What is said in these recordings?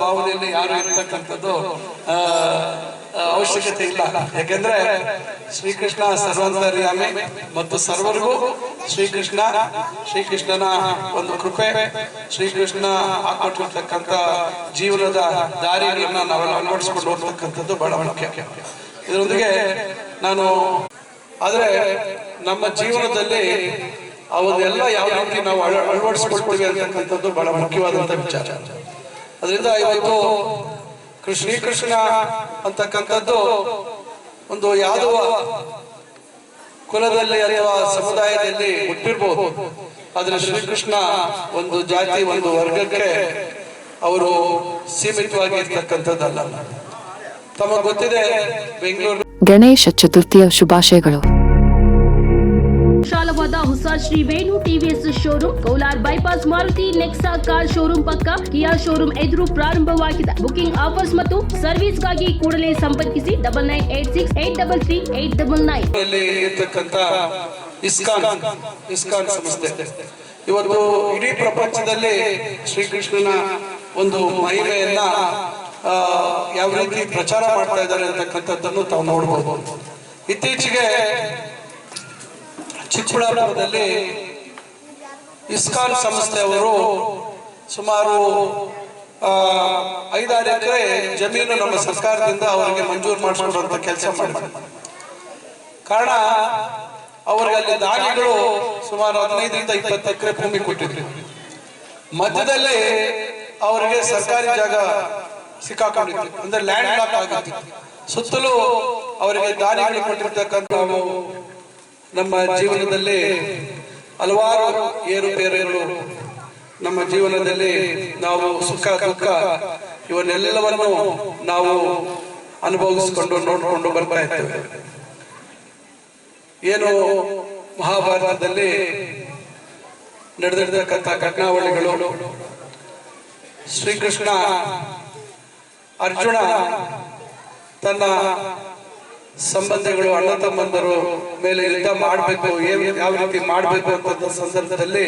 ಭಾವನೆಯಲ್ಲಿ ಯಾರು ಇರ್ತಕ್ಕಂಥದ್ದು ಅವಶ್ಯಕತೆ ಇಲ್ಲ. ಯಾಕೆಂದ್ರೆ ಶ್ರೀಕೃಷ್ಣ ಸರ್ವಂತರ್ಯಾಮಿ ಮತ್ತು ಸರ್ವರಿಗೂ ಶ್ರೀಕೃಷ್ಣ, ಶ್ರೀಕೃಷ್ಣನ ಒಂದು ಕೃಪೆ, ಶ್ರೀಕೃಷ್ಣ ಹಾಕೊಟ್ಟಿರ್ತಕ್ಕಂಥ ಜೀವನದ ದಾರಿಗಳನ್ನ ನಾವೆಲ್ಲ ಅಳವಡಿಸ್ಕೊಂಡು ಹೋಗ್ತಕ್ಕಂಥದ್ದು ಬಹಳ ಮುಖ್ಯ. ಇದರೊಂದಿಗೆ ನಾನು, ಆದರೆ ನಮ್ಮ ಜೀವನದಲ್ಲಿ ಅವನ್ನೆಲ್ಲ ಯಾವ ರೀತಿ ನಾವು ಅಳ ಅಳವಡಿಸ್ಕೊಳ್ತೀವಿ ಅಂತಕ್ಕಂಥದ್ದು ಬಹಳ ಮುಖ್ಯವಾದಂಥ ವಿಚಾರ. ಅದರಿಂದ ಇವತ್ತು ಕೃಷ್ಣ ಶ್ರೀಕೃಷ್ಣ ಅಂತಕ್ಕಂಥದ್ದು ಒಂದು ಯಾವುದೋ ಕುಲದಲ್ಲಿ ಅಥವಾ ಸಮುದಾಯದಲ್ಲಿ ಹುಟ್ಟಿರ್ಬೋದು. ಆದ್ರೆ ಶ್ರೀಕೃಷ್ಣ ಒಂದು ಜಾತಿ, ಒಂದು ವರ್ಗಕ್ಕೆ ಅವರು ಸೀಮಿತವಾಗಿ ಇರ್ತಕ್ಕಂಥದ್ದಲ್ಲ ತಮಗೆ ಗೊತ್ತಿದೆ ಬೆಂಗಳೂರು ಗಣೇಶ ಚತುರ್ಥಿಯ ಶುಭಾಶಯಗಳು. ವಿಶಾಲವಾದ ಹೊಸ Shri Venu TVS showroom, Kolar bypass Maruti, Nexa car showroom ಪಕ್ಕ ಕಿಯಾ ಶೋರೂಮ್ ಎದುರು ಪ್ರಾರಂಭವಾಗಿದೆ. ಬುಕಿಂಗ್ ಆಫರ್ಸ್ ಮತ್ತು ಸರ್ವಿಸ್ಗಾಗಿ ಕೂಡಲೇ ಸಂಪರ್ಕಿಸಿ double nine eight six eight double three eight double nine. ISKCON ಇವತ್ತು ಇಡೀ ಪ್ರಪಂಚದಲ್ಲಿ ಶ್ರೀಕೃಷ್ಣನ ಒಂದು ಮಹಿಮೆಯನ್ನ ಯಾವ ರೀತಿ ಪ್ರಚಾರ ಮಾಡ್ತಾ ಇದ್ದಾರೆ ಅಂತಕ್ಕಂಥದ್ದನ್ನು ತಾವು ನೋಡ್ಬೋದು. ಇತ್ತೀಚೆಗೆ ಚಿಕ್ಕಬಳ್ಳಾಪುರದಲ್ಲಿ ಇಸ್ಕಾನ್ ಸಂಸ್ಥೆಯವರು ಸುಮಾರು ಐದಾರು ಎಕರೆ ಜಮೀನು ನಮ್ಮ ಸರ್ಕಾರದಿಂದ ಅವರಿಗೆ ಮಂಜೂರು ಮಾಡಿಸ್ಕೊಡುವಂತ ಕೆಲಸ ಮಾಡಿದ್ದಾರೆ. ಕಾರಣ, ಅವರಿಗೆ ಅಲ್ಲಿ ದಾನಿಗಳು ಸುಮಾರು ಹದಿನೈದರಿಂದ ಇಪ್ಪತ್ತು ಎಕರೆ ಭೂಮಿ ಕೊಟ್ಟಿದ್ರು. ಮಧ್ಯದಲ್ಲಿ ಅವರಿಗೆ ಸರ್ಕಾರಿ ಜಾಗ ಸಿಕ್ಕಾಕೊಂಡಿತ್ತು ಅಂದ್ರೆ ಲ್ಯಾಂಡ್ ಲಾಕ್ ಆಗಿತ್ತು. ಸುತ್ತಲೂ ಅವರಿಗೆ ದಾನಿಗಳು ಕೊಟ್ಟಿರ್ತಕ್ಕಂಥ ನಮ್ಮ ಜೀವನದಲ್ಲಿ ಹಲವಾರು ಏರುಪೇರುಗಳು. ನಮ್ಮ ಜೀವನದಲ್ಲಿ ನಾವು ಸುಖ, ದುಃಖ ಇವನ್ನೆಲ್ಲವನ್ನು ನಾವು ಅನುಭವಿಸಿಕೊಂಡು ನೋಡಿಕೊಂಡು ಬರ್ತಾ ಇದ್ದೇವೆ. ಏನು ಮಹಾಭಾರತದಲ್ಲಿ ನಡೆದಿರ್ತಕ್ಕಂಥ ಘಟನಾವಳಿಗಳು. ಶ್ರೀಕೃಷ್ಣ ಅರ್ಜುನ ತನ್ನ ಸಂಬಂಧಿಗಳು, ಅಣ್ಣ ತಮ್ಮಂದರು ಮೇಲೆ ಯುದ್ಧ ಮಾಡಬೇಕು ಯಾವ ರೀತಿ ಮಾಡಬೇಕು ಅಂತ ಸಂದರ್ಭದಲ್ಲಿ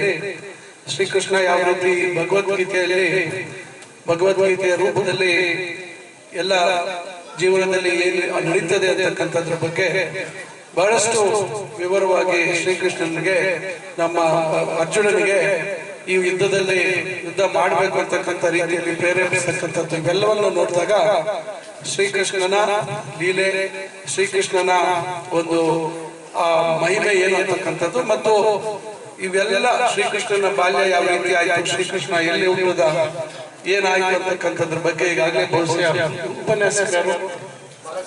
ಶ್ರೀಕೃಷ್ಣ ಯಾವ ರೀತಿ ಭಗವದ್ಗೀತೆಯಲ್ಲಿ, ಭಗವದ್ಗೀತೆಯ ರೂಪದಲ್ಲಿ ಎಲ್ಲ ಜೀವನದಲ್ಲಿ ಏನು ನಡೀತದೆ ಅಂತಕ್ಕಂಥದ್ರ ಬಗ್ಗೆ ಬಹಳಷ್ಟು ವಿವರವಾಗಿ ಶ್ರೀಕೃಷ್ಣನಿಗೆ, ನಮ್ಮ ಅರ್ಜುನನಿಗೆ ಈ ಯುದ್ಧದಲ್ಲಿ ಯುದ್ಧ ಮಾಡಬೇಕು ಅಂತಕ್ಕಂಥ ರೀತಿಯಲ್ಲಿ ಪ್ರೇರೇಪಿಸತಕ್ಕಂಥದ್ದು ಇವೆಲ್ಲವನ್ನು ನೋಡಿದಾಗ ಶ್ರೀಕೃಷ್ಣನ ಲೀಲೆ, ಶ್ರೀಕೃಷ್ಣನ ಒಂದು, ಆ, ಮಹಿಮೆ ಏನು ಅಂತಕ್ಕಂಥದ್ದು ಮತ್ತು ಇವೆಲ್ಲ ಶ್ರೀಕೃಷ್ಣನ ಬಾಲ್ಯ ಯಾವ ರೀತಿ ಆಯ್ತು, ಶ್ರೀಕೃಷ್ಣ ಎಲ್ಲಿ ಹುಟ್ಟಿದ, ಏನಾಯ್ತು ಅಂತಕ್ಕಂಥದ್ರ ಬಗ್ಗೆ ಈಗಾಗಲೇ ಬಹುಶಃ ಉಪನ್ಯಾಸಕರು